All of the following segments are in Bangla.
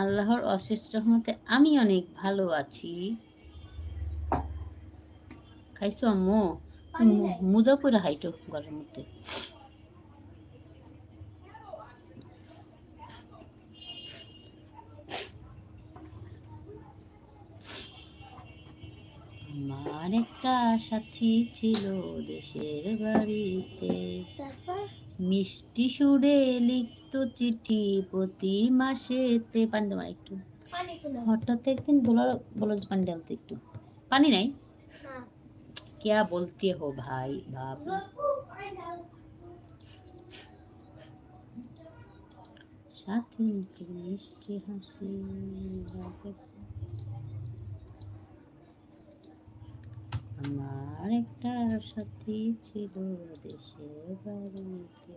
আল্লাহর অশেষ রহমতে আমি অনেক ভালো আছি। খাইছো আম্মু? মুজাপুরে হাইটো ঘরের মধ্যে। আমার একটা সাথী ছিল দেশের বাড়িতে। মিষ্টি সুরে লিখত চিঠি প্রতি মাসেতে পানি দেওয়া একটু পানি কোনো হঠাৎ একদিন বলো বলো যে পানি ডালতে একটু পানি নাই না क्या बोलते हो भाई बाप সাথী কি মিষ্টি হাসি লাগে। আমার একটা সাথী ছিল দেশের বাড়িতে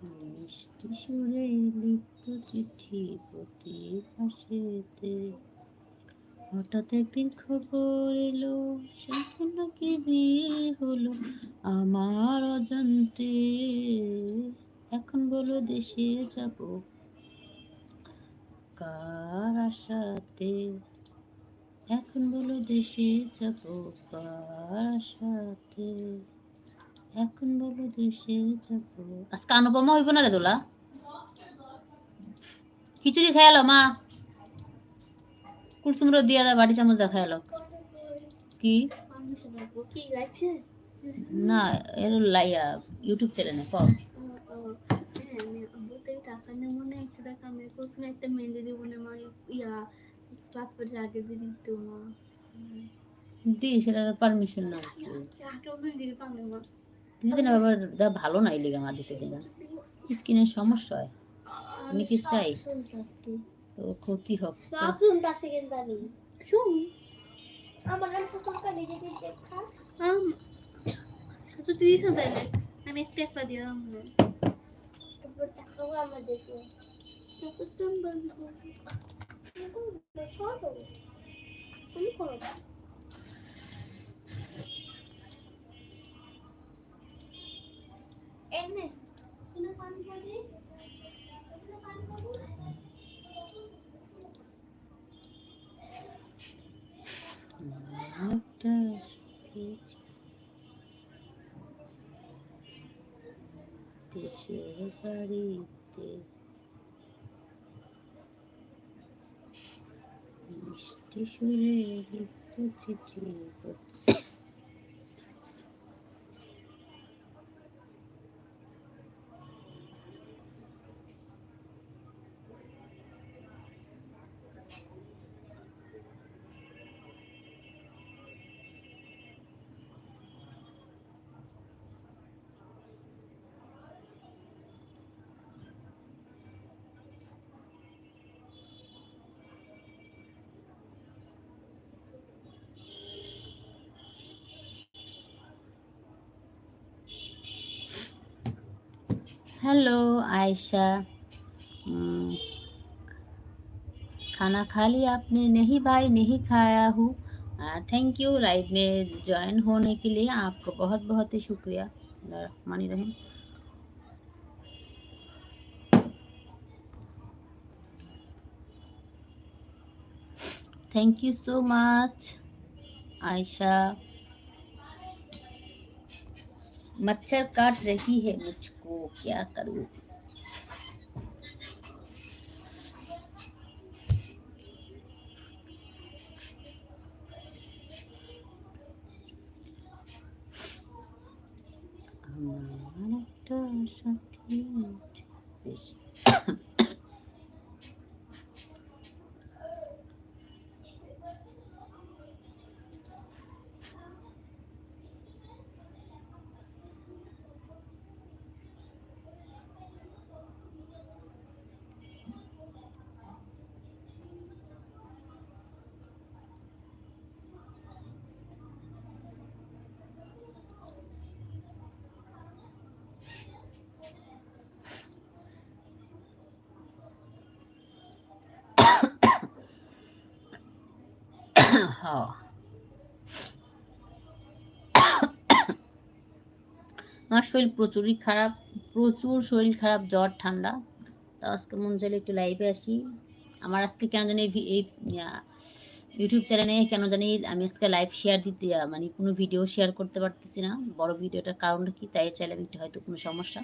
মিষ্টি সুরে লিখত চিঠি প্রতি পাশেতে হঠাৎ একদিন খবর এলো সাথে নাকি বিয়ে হলো আমার অজান্তে। এখন বলো দেশে যাব কার আশাতে? এখন বলো দেশে যাব কার আশাতে? এখন বলো দেশে যাব আজকে অনুপমা হইব না রে দোলা খিচুড়ি খেয়ালো মা কুলসুম রো দিয়া বাড়ি চামচ দেখা এলো কি না এর লাইয়া ইউটিউব চ্যানেলে হ্যাঁ টাকা নেব না দিত মা দি ভালো না এই লেগে আমার দিতে দিন। স্কিনের সমস্যা হয়। আমি কি চাই? তো ক্ষতি হোক। শুন আমার নাম দেখা আম একটা একটা দিলাম না তারপর টাকাও আমার দেখে তারপর তুমি বলব তুমি করো এনে এনে পানি পানি এনে পানি পানি একটা সাথী ছিল। দেশের বাড়িতে মিষ্টি সুরে লিখত চিঠি हेलो आयशा हम्म, खाना खा लिया आपने? नहीं भाई नहीं खाया हूँ। थैंक यू लाइव में ज्वाइन होने के लिए आपको बहुत बहुत ही शुक्रिया। मानी रहे thank you so much Ayesha मच्छर काट रही है मुझको क्या करूँ? हमारा तो আমার শরীর প্রচুরই খারাপ, প্রচুর শরীর খারাপ, জ্বর, ঠান্ডা। তাও আজকে মন চাইলে একটু লাইভে আসি। আমার আজকে কেন জানি এই ইউটিউব চ্যানেলে কেন জানি আমি আজকে লাইভ শেয়ার দিতে মানে কোনো ভিডিও শেয়ার করতে পারতেছি না। বড় ভিডিওটার কারণটা কি, তাই চাইলে আমি একটু হয়তো কোনো সমস্যা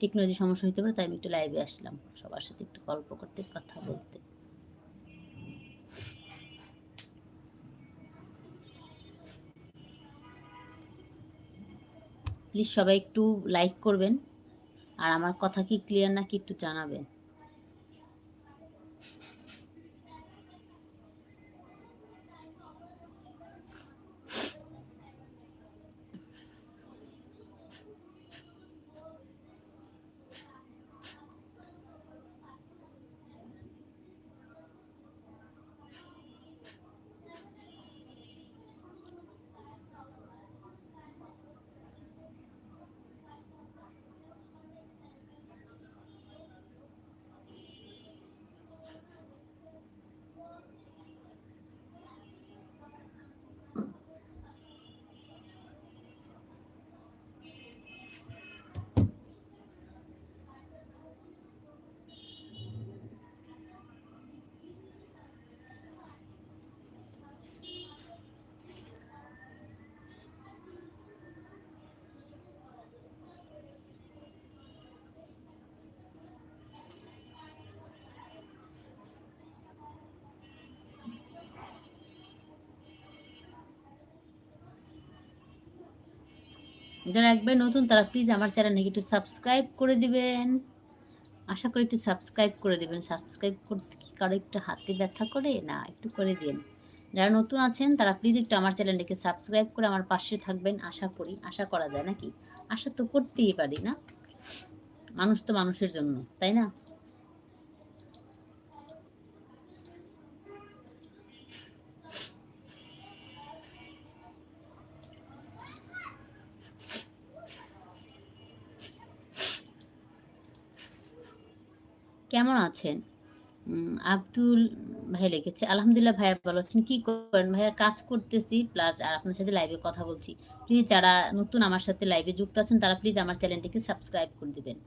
টেকনোলজি সমস্যা হতে পারে, তাই আমি একটু লাইভে আসলাম। সবার সাথে একটু গল্প করতে, কথা বলতে। প্লিজ সবাই একটু লাইক করবেন। আর আমার কথা কি ক্লিয়ার নাকি একটু জানাবেন। যারা একবার নতুন তারা প্লিজ আমার চ্যানেলকে একটু সাবস্ক্রাইব করে দিবেন। আশা করি একটু সাবস্ক্রাইব করে দেবেন। সাবস্ক্রাইব করতে কি কারও একটু হাতে ব্যথা করে? না, একটু করে দিন। যারা নতুন আছেন, তারা প্লিজ একটু আমার চ্যানেলটিকে সাবস্ক্রাইব করে আমার পাশে থাকবেন, আশা করি। আশা করা যায় নাকি? আশা তো করতেই পারি না। মানুষ তো মানুষের জন্য, তাই না? কেমন আছেন? আব্দুল ভাই লিখেছে, আলহামদুলিল্লাহ ভাইয়া ভালো আছেন। কি করেন? ভাইয়া কাজ করতেছি, প্লাস আর আপনার সাথে লাইভে কথা বলছি। প্লিজ যারা নতুন আমার সাথে লাইভে যুক্ত আছেন, তারা প্লিজ আমার চ্যানেলটিকে সাবস্ক্রাইব করে দেবেন।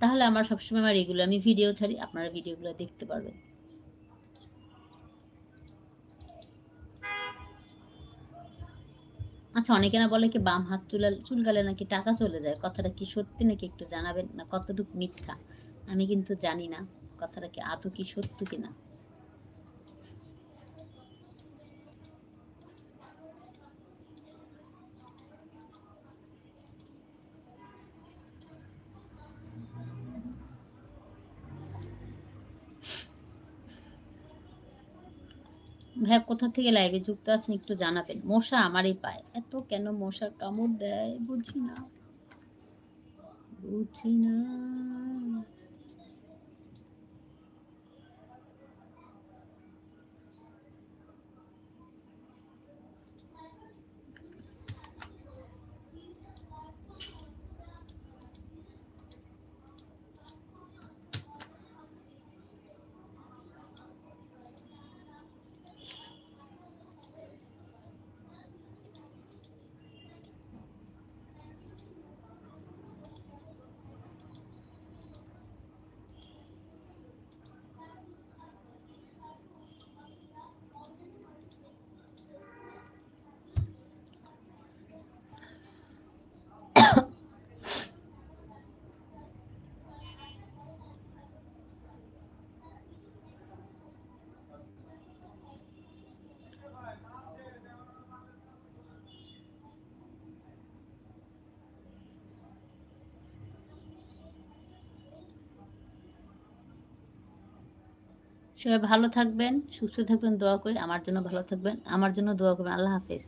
তাহলে আমার সবসময় আমার রেগুলার আমি ভিডিও ছাড়ি, আপনারা ভিডিওগুলো দেখতে পারবেন। আচ্ছা অনেকে না বলে কি বাম হাত চুলালে চুল গালে নাকি টাকা চলে যায়? কথাটা কি সত্যি নাকি একটু জানাবেন? না কতটুকু মিথ্যা? আমি কিন্তু জানি না। কথাটা কি আদৌ কি সত্য কিনা? ভাইয়া কোথা থেকে লাইভে যুক্ত আছেন একটু জানাবেন? মশা আমারই পায়। এত কেন মশা কামড় দেয়? বুঝি না। বুঝি না। সবাই ভালো থাকবেন, সুস্থ থাকবেন, দোয়া করি, আমার জন্য ভালো থাকবেন, আমার জন্য দোয়া করবেন, আল্লাহ হাফেজ।